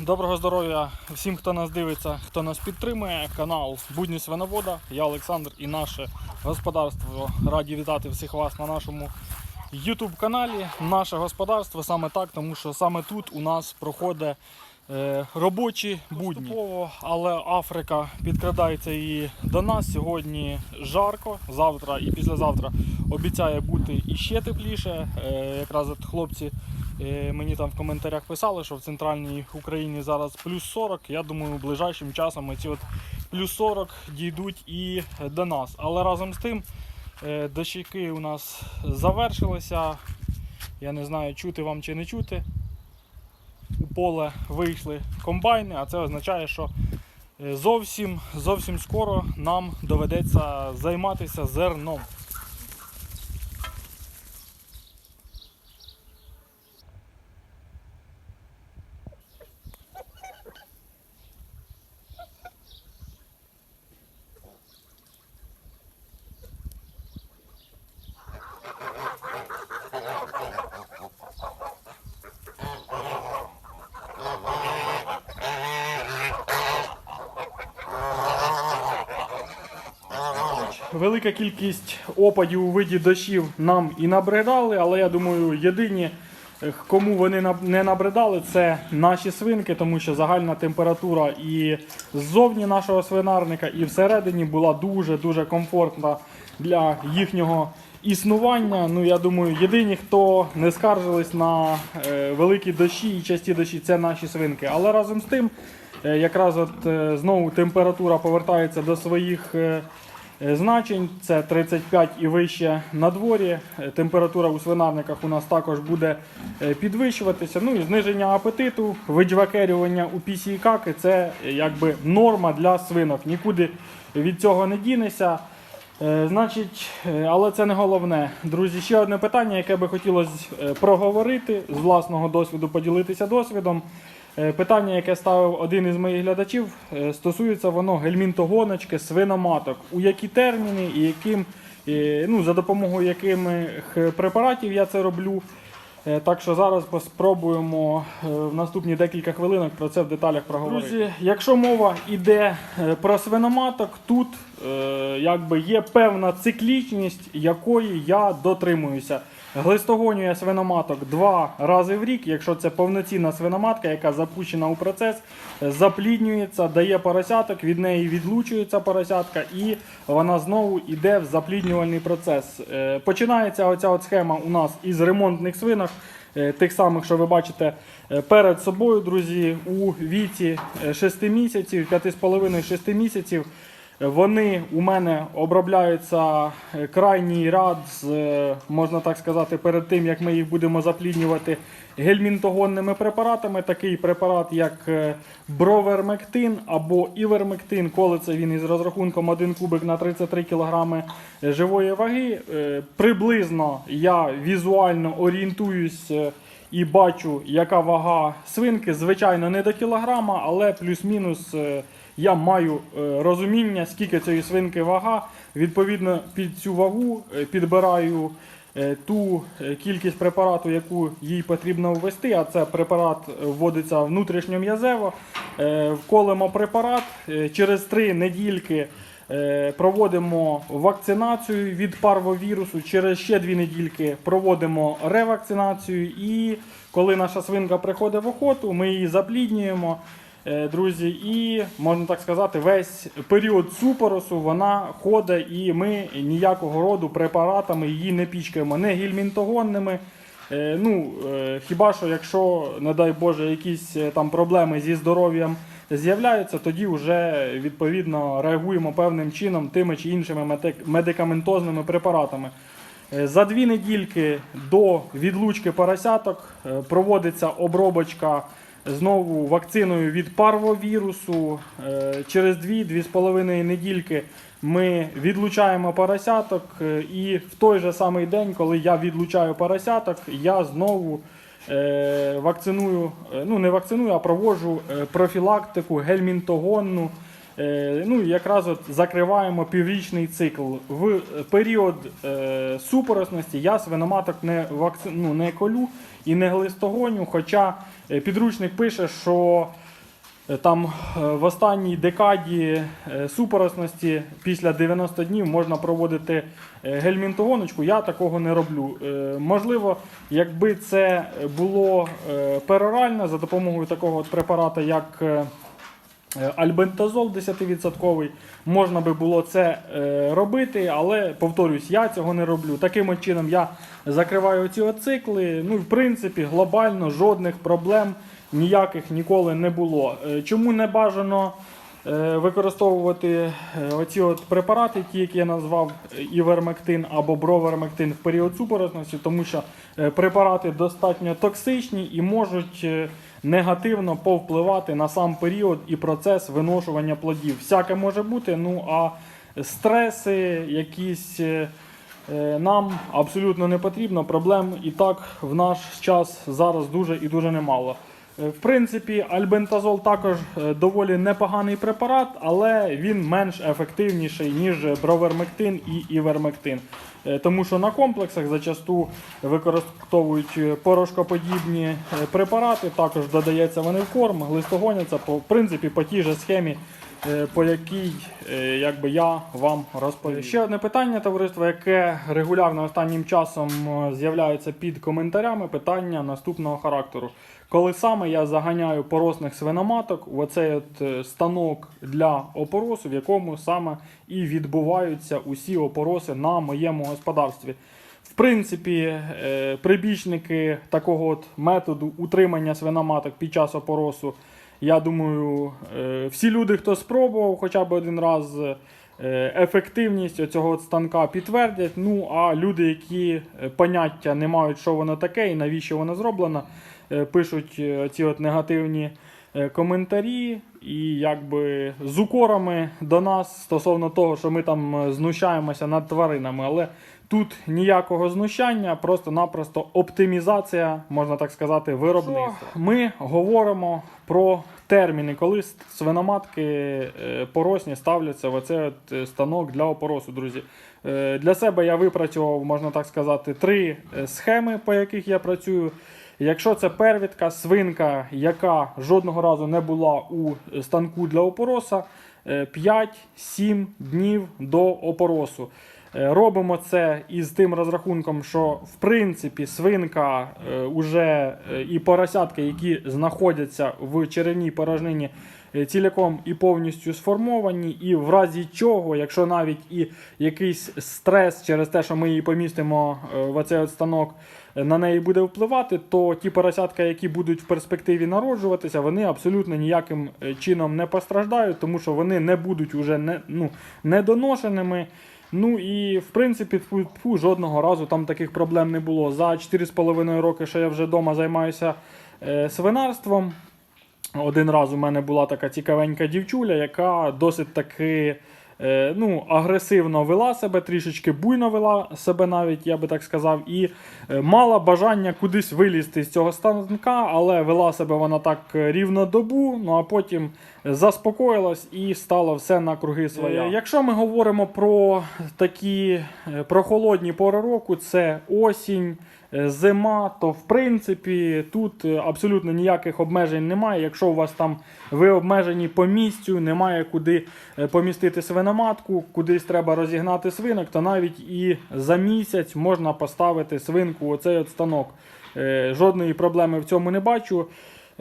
Доброго здоров'я всім, хто нас дивиться, хто нас підтримує. Канал Будні Свиновода. Я Олександр і наше господарство. Раді вітати всіх вас на нашому YouTube каналі. Наше господарство саме так, тому що саме тут у нас проходить е, робочі будні. Але Африка підкрадається і до нас. Сьогодні жарко. Завтра і післязавтра обіцяє бути іще тепліше. Е, якраз от хлопці Мені там в коментарях писали, що в центральній Україні зараз плюс 40. Я думаю, ближайшим часом ці от плюс 40 дійдуть і до нас. Але разом з тим е, дощики у нас завершилися. Я не знаю, чути вам чи не чути. У поле вийшли комбайни, а це означає, що е, зовсім, зовсім скоро нам доведеться займатися зерном. Велика кількість опадів у виді дощів нам і набридали, але я думаю, єдині, е, кому вони не набридали, це наші свинки, тому що загальна температура і ззовні нашого свинарника, і всередині була дуже-дуже комфортна для їхнього існування. Ну, я думаю, єдині, хто не скаржились на е, великі дощі і часті дощі, це наші свинки. Але разом з тим, е, якраз от знову температура повертається до своїх. Е, значень. Це 35 і вище на дворі. Е, Температура у свинарниках у нас також буде е, підвищуватися. Ну і зниження апетиту, виджвакерювання у пісі і каки це якби норма для свинок. Нікуди від цього не дінеся. Значить, але це не головне. Друзі, ще одне питання, яке би хотілося проговорити з власного досвіду, поділитися досвідом. Е, Питання, яке ставив один із моїх глядачів, е, стосується воно гельмінтогоночки, свиноматок. У які терміни і яким, ну, за допомогою яких препаратів я це роблю. Е, Так що зараз спробуємо в наступні декілька хвилинок про це в деталях проговорити. Друзі, якщо мова йде про свиноматок, тут якби є певна циклічність, якої я дотримуюся. Глистогонює свиноматок два рази в рік, якщо це повноцінна свиноматка, яка запущена у процес, запліднюється, дає поросяток, від неї відлучується поросятка, і вона знову йде в запліднювальний процес. Е, Починається оця от схема у нас із ремонтних свинок, е, тих самих, що ви бачите е, перед собою, друзі, у віці 6 місяців, 5,5-6 місяців. Вони у мене обробляються е, крайній ряд, з, е, можна так сказати, перед тим, як ми їх будемо запліднювати гельмінтогонними препаратами. Такий препарат, як е, бровермектин або івермектин, коли це він із розрахунком 1 кубик на 33 кг живої ваги. Приблизно я візуально орієнтуюсь. І бачу, яка вага свинки. Звичайно, не до кілограма, але плюс-мінус я маю е, розуміння, скільки цієї свинки вага. Відповідно, під цю вагу е, підбираю е, ту кількість препарату, яку їй потрібно ввести. А це препарат вводиться внутрішньом'язево. Вколимо препарат через три недільки. Проводимо вакцинацію від парвовірусу. Через ще дві недільки проводимо ревакцинацію. І коли наша свинка приходить в охоту, ми її запліднюємо. Е, Друзі, і можна так сказати, весь період супоросу вона ходить, і ми ніякого роду препаратами її не пічкаємо, не гільмінтогонними. Е, Ну, е, хіба що, якщо, не дай Боже, якісь там проблеми зі здоров'ям з'являються, тоді вже відповідно реагуємо певним чином тими чи іншими медик- медикаментозними препаратами. За дві недільки до відлучки поросяток проводиться обробочка знову вакциною від парвовірусу. Е, Через 2-2,5 недільки ми відлучаємо поросяток, е, і в той же самий день, коли я відлучаю поросяток, я знову е, вакциную, ну не вакциную, а проводжу е, профілактику гельмінтогонну ну, і якраз от закриваємо піврічний цикл. В період е, супоросності я свиноматок не, вакци... ну, не колю і не глистогоню, хоча е, підручник пише, що е, там е, в останній декаді е, супоросності після 90 днів можна проводити е, гельмінтогоночку. Я такого не роблю. Е, Можливо, якби це було е, перорально за допомогою такого от препарата, як е, Е, Альбентазол 10%, можна би було це е, робити, але повторюсь, я цього не роблю. Таким чином я закриваю ці цикли. Ну, і в принципі, глобально жодних проблем ніяких ніколи не було. Е, Чому не бажано е, використовувати е, оці от препарати, ті, які я назвав е, івермектин або бровермектин в період супоросності, тому що е, препарати достатньо токсичні і можуть е, негативно повпливати на сам період і процес виношування плодів. Всяке може бути, ну а стреси якісь. е, е, Нам абсолютно не потрібно. Проблем і так в наш час зараз дуже і дуже немало. Е, В принципі, альбентазол також доволі непоганий препарат, але він менш ефективніший, ніж бровермектин і івермектин. Е, Тому що на комплексах зачасту використовують е, порошкоподібні е, препарати, також додається вони в корм, глистогоняться по в принципі по тій же схемі, по якій якби я вам розповів. Ще одне питання, товариство, яке регулярно останнім часом з'являється під коментарями. Питання наступного характеру. Коли саме я заганяю поросних свиноматок в оцей от е, станок для опоросу, в якому саме і відбуваються усі опороси на моєму господарстві. В принципі, е, прибічники такого от методу утримання свиноматок під час опоросу, я думаю, е, всі люди, хто спробував хоча б один раз, ефективність цього станка підтвердять. Ну а люди, які поняття не мають, що воно таке і навіщо воно зроблено, пишуть е, ці от негативні е, коментарі і якби з укорами до нас стосовно того, що ми там е, знущаємося над тваринами. Але тут ніякого знущання, просто-напросто оптимізація, можна так сказати, виробництва. Ми говоримо про терміни, коли свиноматки е, поросні ставляться в оцей от е, станок для опоросу, друзі. Е, Для себе я випрацював, можна так сказати, три е, схеми, по яких я працюю. Якщо це первідка, свинка, яка жодного разу не була у станку для опороса, е, 5-7 днів до опоросу. Е, Робимо це із тим розрахунком, що в принципі свинка е, уже е, і поросятки, які знаходяться в черевній порожнині, е, ціляком і повністю сформовані, і в разі чого, якщо навіть і якийсь стрес через те, що ми її помістимо е, в оцей от станок, е, на неї буде впливати, то ті поросятка, які будуть в перспективі народжуватися, вони абсолютно ніяким е, чином не постраждають, тому що вони не будуть уже не, ну, недоношеними. Ну і в принципі, тьфу, тьфу, жодного разу там таких проблем не було. За 4,5 роки, що я вже вдома займаюся е, свинарством. Один раз у мене була така цікавенька дівчуля, яка досить таки е, ну, агресивно вела себе, трішечки буйно вела себе навіть, я би так сказав, і е, мала бажання кудись вилізти з цього станка, але вела себе вона так рівно добу, ну а потім заспокоїлась і стало все на круги своя. Е, Якщо ми говоримо про такі е, прохолодні пори року, це осінь. Е, Зима, то в принципі тут е, абсолютно ніяких обмежень немає. Якщо у вас там ви обмежені по місцю, немає куди е, помістити свиноматку, кудись треба розігнати свинок, то навіть і за місяць можна поставити свинку оцей от станок. Жодної проблеми в цьому не бачу.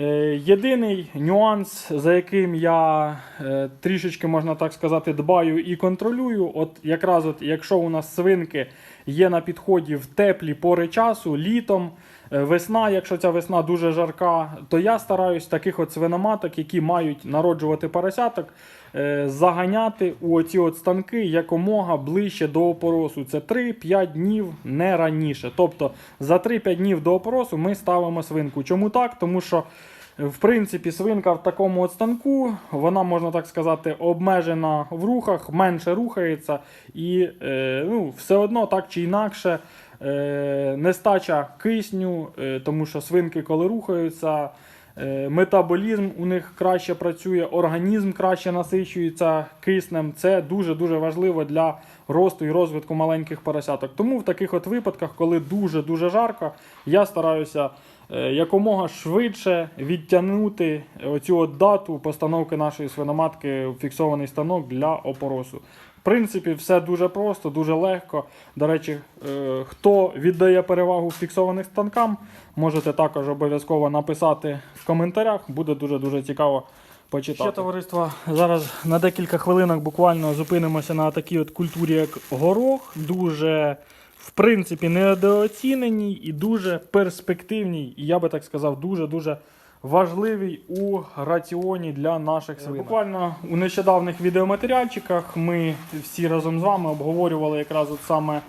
Е, Єдиний нюанс, за яким я е, трішечки, можна так сказати, дбаю і контролюю, от якраз от, якщо у нас свинки є на підході в теплі пори часу, літом, е, весна, якщо ця весна дуже жарка, то я стараюсь таких от свиноматок, які мають народжувати поросяток, заганяти у оці от станки якомога ближче до опоросу. Це 3-5 днів не раніше. Тобто за 3-5 днів до опоросу ми ставимо свинку. Чому так? Тому що в принципі, свинка в такому от станку, вона, можна так сказати, обмежена в рухах, менше рухається, і е, ну, все одно так чи інакше е, нестача кисню, е, тому що свинки, коли рухаються, е, метаболізм у них краще працює, організм краще насичується киснем. Це дуже-дуже важливо для росту і розвитку маленьких поросяток. Тому в таких от випадках, коли дуже-дуже жарко, я стараюся е, якомога швидше відтягнути оцю от дату постановки нашої свиноматки в фіксований станок для опоросу. В принципі, все дуже просто, дуже легко. До речі, е, хто віддає перевагу фіксованим станкам, можете також обов'язково написати в коментарях. Буде дуже-дуже цікаво почитати. Ще товариство, зараз на декілька хвилинок буквально зупинимося на такій от культурі, як горох. Дуже, в принципі, недооціненій і дуже перспективній, і я би так сказав, дуже-дуже важливий у раціоні для наших свинок. Буквально у нещодавних відеоматеріальчиках ми всі разом з вами обговорювали якраз от саме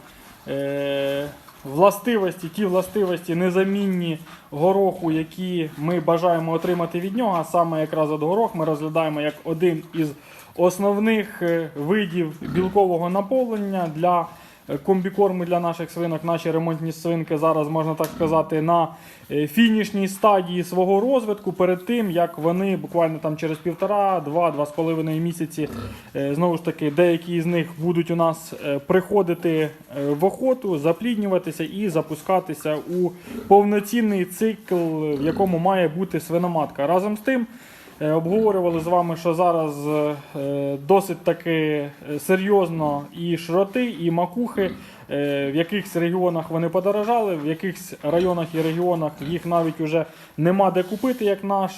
е, властивості, ті властивості незамінні гороху, які ми бажаємо отримати від нього. А саме якраз от горох ми розглядаємо як один із основних е, видів білкового наповнення для е, комбікорму для наших свинок. Наші ремонтні свинки зараз, можна так сказати, на е, фінішній стадії свого розвитку перед тим, як вони буквально там через півтора, два, два з половиною місяці, е, знову ж таки, деякі з них будуть у нас приходити в охоту, запліднюватися і запускатися у повноцінний цикл, в якому має бути свиноматка. Разом з тим. Е, Обговорювали з вами, що зараз е, досить таки е, серйозно і шроти, і макухи. е, В якихось регіонах вони подорожали, в якихось районах і регіонах їх навіть уже нема де купити, як наш.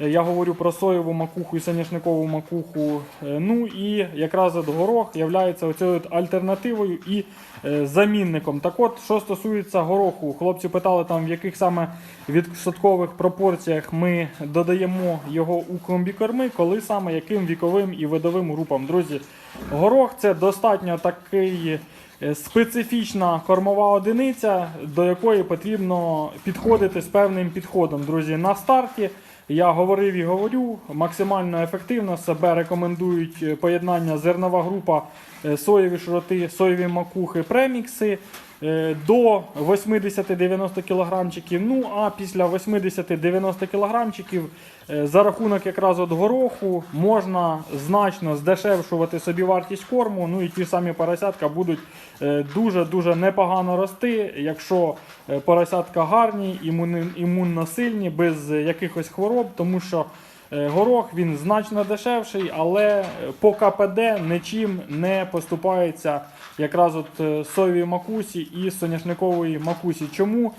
Е, Я говорю про соєву макуху і соняшникову макуху. Е, Ну і якраз горох є оцею альтернативою і е, замінником. Так от, що стосується гороху, хлопці питали там, в яких саме відсоткових пропорціях ми додаємо його у комбікорми, коли саме яким віковим і видовим групам. Друзі, горох це достатньо такий. Специфічна кормова одиниця, до якої потрібно підходити з певним підходом. Друзі, на старті я говорив і говорю, максимально ефективно себе рекомендують е, поєднання зернова група, е, соєві шроти, соєві макухи, премікси до 80-90 кілограмчиків. Ну а після 80-90 кілограмчиків е, за рахунок якраз от гороху можна значно здешевшувати собі вартість корму. Ну і ті самі поросятка будуть е, дуже-дуже непогано рости, якщо е, поросятка гарні, імунно сильні, без е, якихось хвороб, тому що е, горох він значно дешевший, але е, по КПД нічим не поступається якраз от е, соєвій макусі і соняшникової макусі. Чому?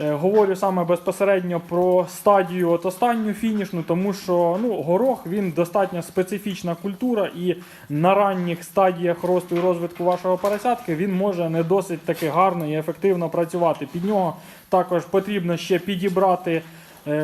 Е, Говорю саме безпосередньо про стадію от останню фінішну, тому що ну, горох він достатньо специфічна культура, і на ранніх стадіях росту і розвитку вашого поросятки він може не досить таки гарно і ефективно працювати. Під нього також потрібно ще підібрати е,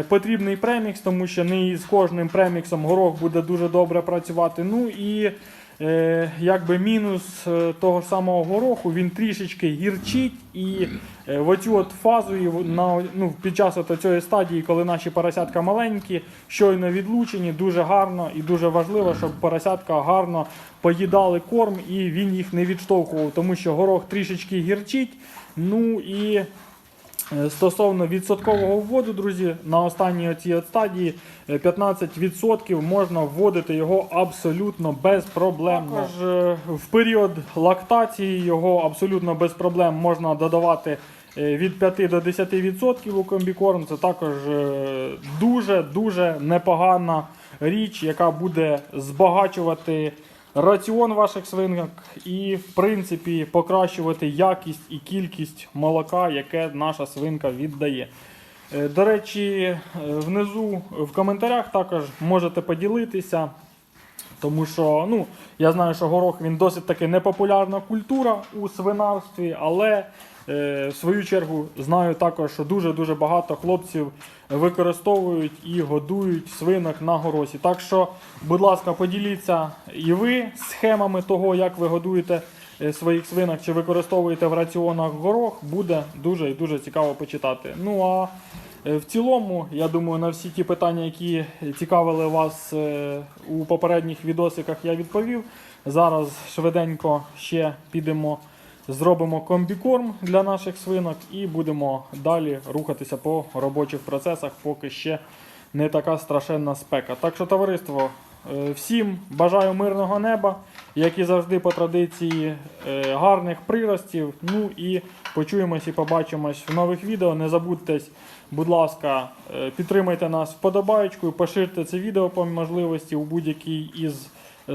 потрібний премікс, тому що не з кожним преміксом горох буде дуже добре працювати. Ну і е, якби мінус е, того ж самого гороху, він трішечки гірчить і е, в оцю от фазу на, ну, під час от цієї стадії, коли наші поросятка маленькі, щойно відлучені, дуже гарно і дуже важливо, щоб поросятка гарно поїдали корм і він їх не відштовхував, тому що горох трішечки гірчить. Ну і Е, Стосовно відсоткового вводу, друзі, на останній цій от стадії е, 15% можна вводити його абсолютно безпроблемно. Також е, в період лактації його абсолютно без проблем можна додавати е, від 5 до 10% у комбікорм. Це також дуже-дуже непогана річ, яка буде збагачувати раціон ваших свинок і, в принципі, покращувати якість і кількість молока, яке наша свинка віддає. Е, До речі, е, внизу в коментарях також можете поділитися. Тому що ну, я знаю, що горох він досить таки непопулярна культура у свинарстві, але в свою чергу знаю також, що дуже-дуже багато хлопців використовують і годують свинок на горосі. Так що, будь ласка, поділіться і ви схемами того, як ви годуєте е, своїх свинок чи використовуєте в раціонах горох, буде дуже і дуже цікаво почитати. Ну а Е, В цілому, я думаю, на всі ті питання, які цікавили вас е, у попередніх відосиках, я відповів. Зараз швиденько ще підемо, зробимо комбікорм для наших свинок і будемо далі рухатися по робочих процесах, поки ще не така страшенна спека. Так що, товариство, е, всім бажаю мирного неба, як і завжди по традиції, е, гарних приростів. Ну і почуємось і побачимось в нових відео. Не забудьтесь, будь ласка, е, підтримайте нас вподобаєчкою, поширте це відео по можливості у будь-якій із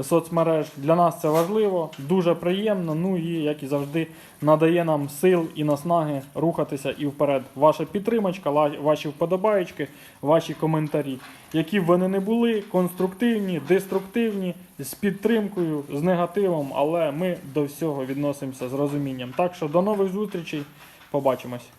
соцмереж. Для нас це важливо, дуже приємно. Ну і як і завжди надає нам сил і наснаги рухатися і вперед. Ваша підтримочка, ваші вподобаєчки, ваші коментарі, які б вони не були, конструктивні, деструктивні, з підтримкою, з негативом, але ми до всього відносимося з розумінням. Так що до нових зустрічей, побачимось.